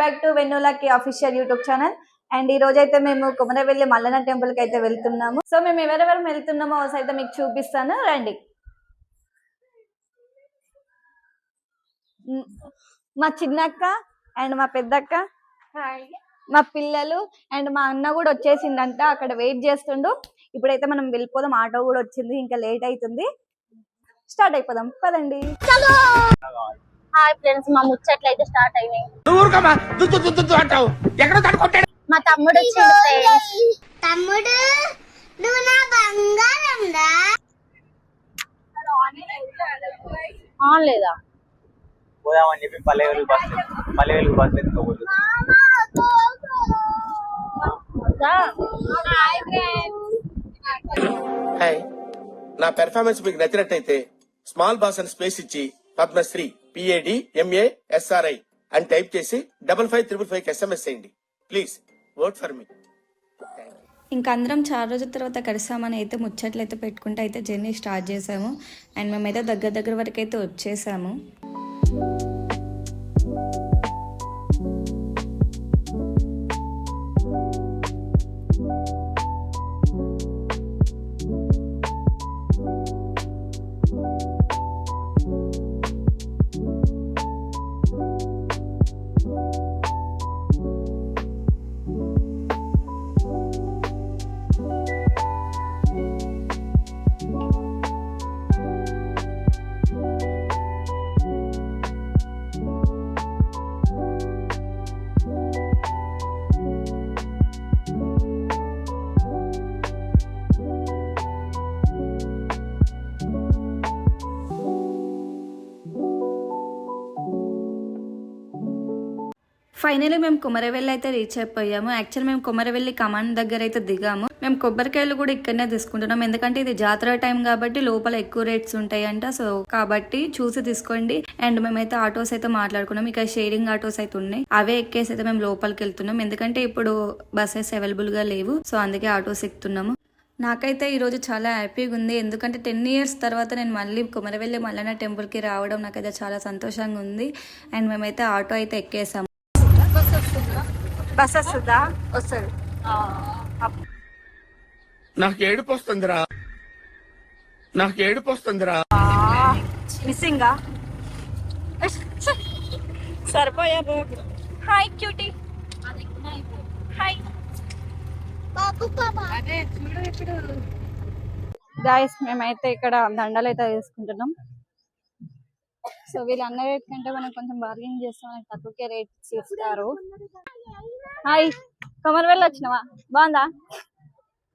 గారికి official YouTube channel. And ఈ రోజు అయితే మేము కుమరవెల్లి మల్లన్న టెంపుల్కి అయితే వెళ్తున్నాము. సో మేము ఎవరెవరు వెళ్తున్నామో అయితే మీకు చూపిస్తాను. రండి. మ్, మా చిన్నక్క అండ్ మా పెద్దక్క మా పిల్లలు అండ్ మా అన్న కూడా వచ్చేసిందంట అక్కడ వెయిట్ చేస్తుండు. ఇప్పుడైతే మనం వెళ్ళిపోదాం. ఆటో కూడా వచ్చింది. ఇంకా లేట్ అవుతుంది. స్టార్ట్ అయిపోదాం. పదండి. హాయ్ ఫ్రెండ్స్ మా ముచ్చట్లు అయితే స్టార్ట్ అయినాయి. మా తమ్ముడు. తమ్ముడు నువ్వు నా బంగారం ఆన్ లేదా? పోదామని చెప్పి పల్లె వెలుగు బస్ పల్లె వెలుగు బస్ ఎత్తుకోబోతుంది హాయ్ నా పెర్ఫార్మెన్స్ మీకు నచ్చినట్టయితే స్మాల్ బాస్ అని స్పేస్ ఇచ్చి Padmasri P A D M A SRI అని టైప్ చేసి double five triple five SMS చేయండి. ప్లీజ్ వోట్ ఫర్ మీ ఇంకా అందరం చాలా రోజుల తర్వాత కలిసామని అయితే ముచ్చట్లు అయితే పెట్టుకుంటే అయితే జర్నీ స్టార్ట్ చేసాము. అండ్ మేమైతే దగ్గర దగ్గర వరకు అయితే వచ్చేసాము. ఫైనల్లీ మేము కుమరవెల్లి అయితే రీచ్ అయిపోయాము. యాక్చువల్ మేము కుమరవెల్లి కమాండ్ దగ్గర అయితే దిగాము. మేము కొబ్బరికాయలు కూడా ఇక్కడనే తీసుకుంటున్నాం. ఎందుకంటే ఇది జాతర టైం కాబట్టి లోపల ఎక్కువ రేట్స్ ఉంటాయంట. సో కాబట్టి చూసి తీసుకోండి. అండ్ మేమైతే ఆటోస్ అయితే మాట్లాడుకున్నాం. ఇక షేరింగ్ ఆటోస్ అయితే ఉన్నాయి. అవే ఎక్కేసి అయితే మేము లోపలికి వెళ్తున్నాం. ఎందుకంటే ఇప్పుడు బస్సెస్ అవైలబుల్గా లేవు. సో అందుకే ఆటోస్ ఎక్కుతున్నాము. నాకైతే ఈరోజు చాలా హ్యాపీగా ఉంది. ఎందుకంటే టెన్ ఇయర్స్ తర్వాత నేను మళ్ళీ కుమరవెల్లి మల్లన్న టెంపుల్కి రావడం నాకైతే చాలా సంతోషంగా ఉంది. అండ్ మేమైతే ఆటో అయితే ఎక్కేసాము. బస్ వస్తుందా. వస్తుంది నాకు ఏడుపు వస్తుందిరా నాకు ఏడుపు వస్తుందిరా మిస్సింగా సరిపోయారు హాయ్ క్యూటీ. హాయ్. గాయస్ మేమైతే ఇక్కడ దండలు అయితే తీసుకుంటున్నాం సో వీళ్ళు అన్న రేట్ కంటే మనం కొంచెం బార్గెన్ చేస్తాం మనకి తక్కువకే రేట్స్ ఇస్తారు. హాయ్ కమర్వెల్ వచ్చినావా? బాగుందా?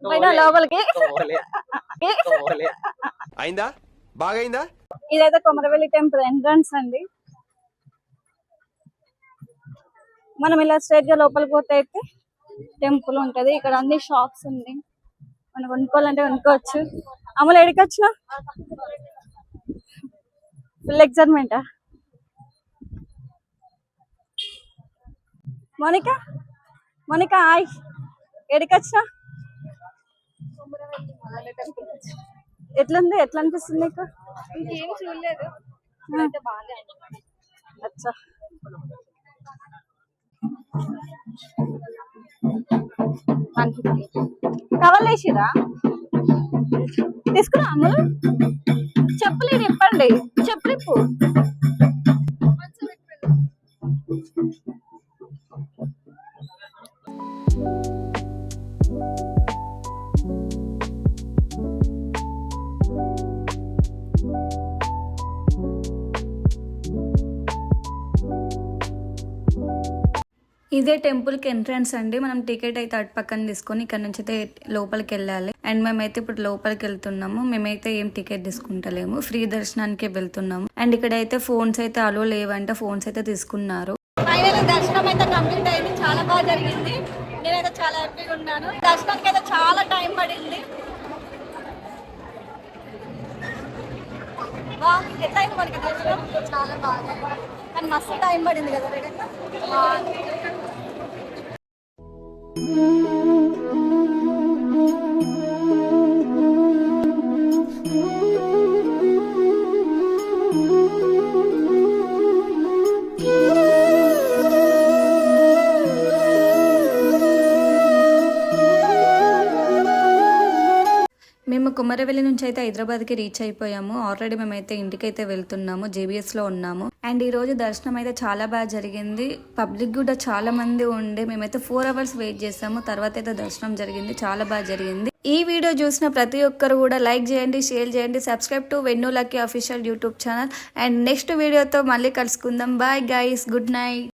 పోయినా లోపలికి? అయిందా? బాగైందా? ఇదైతే కొమరవెల్లి టెంపుల్ ఎంట్రన్స్ అండి. మనం ఇలా స్ట్రైట్గా లోపలికి పోతే అయితే టెంపుల్ ఉంటది. ఇక్కడ అన్ని షాప్స్ ఉన్నాయి మనం కొనుక్కోవాలంటే కొనుక్కోవచ్చు. అమలు ఎడికి వచ్చిన ఫుల్ ఎక్సైట్మెంటా మోనిక? Monica hi. ఎడికి వచ్చిన ఎట్లుంది? ఎట్లా అనిపిస్తుంది నీకు? ఇంకేం చూడలేదు. అచ్చా. One fifty. కవర్లు వేసిరా? తీసుకురా అమ్ములు చెప్పులు ఇది ఇదే టెంపుల్కి ఎంట్రన్స్ అండి. మనం టికెట్ అయితే అటు పక్కన తీసుకొని ఇక్కడ నుంచి అయితే లోపలికి వెళ్ళాలి అండ్ మేమైతే ఇప్పుడు లోపలికి వెళ్తున్నాము మేమైతే ఏం టికెట్ తీసుకుంటలేము. ఫ్రీ దర్శనానికి వెళ్తున్నాము. అండ్ ఇక్కడ అయితే ఫోన్స్ అయితే అలో లేవంటే. ఫోన్స్ అయితే తీసుకున్నారు. దర్శనం అయితే కంప్లీట్ అయింది. చాలా బాగా జరిగింది. నేనైతే చాలా హ్యాపీగా ఉన్నాను. దర్శనానికి అయితే చాలా టైం పడింది. వా, ఎట్లా అయింది మనకి దర్శనం? చాలా బాగా. కానీ మస్తు టైం పడింది కదా Mm-hmm. కొమరవెల్లి నుంచి అయితే హైదరాబాద్కి రీచ్ అయిపోయాము. ఆల్రెడీ మేమైతే ఇంటికైతే వెళ్తున్నాము. జేబీఎస్లో ఉన్నాము. అండ్ ఈ రోజు దర్శనం అయితే చాలా బాగా జరిగింది. పబ్లిక్ కూడా చాలా మంది ఉండే. మేమైతే ఫోర్ అవర్స్ వెయిట్ చేసాము. తర్వాత అయితే దర్శనం జరిగింది. చాలా బాగా జరిగింది. ఈ వీడియో చూసిన ప్రతి ఒక్కరు కూడా లైక్ చేయండి షేర్ చేయండి subscribe to Vennu lucky official YouTube channel. And next వీడియోతో మళ్ళీ కలుసుకుందాం. Bye guys good night.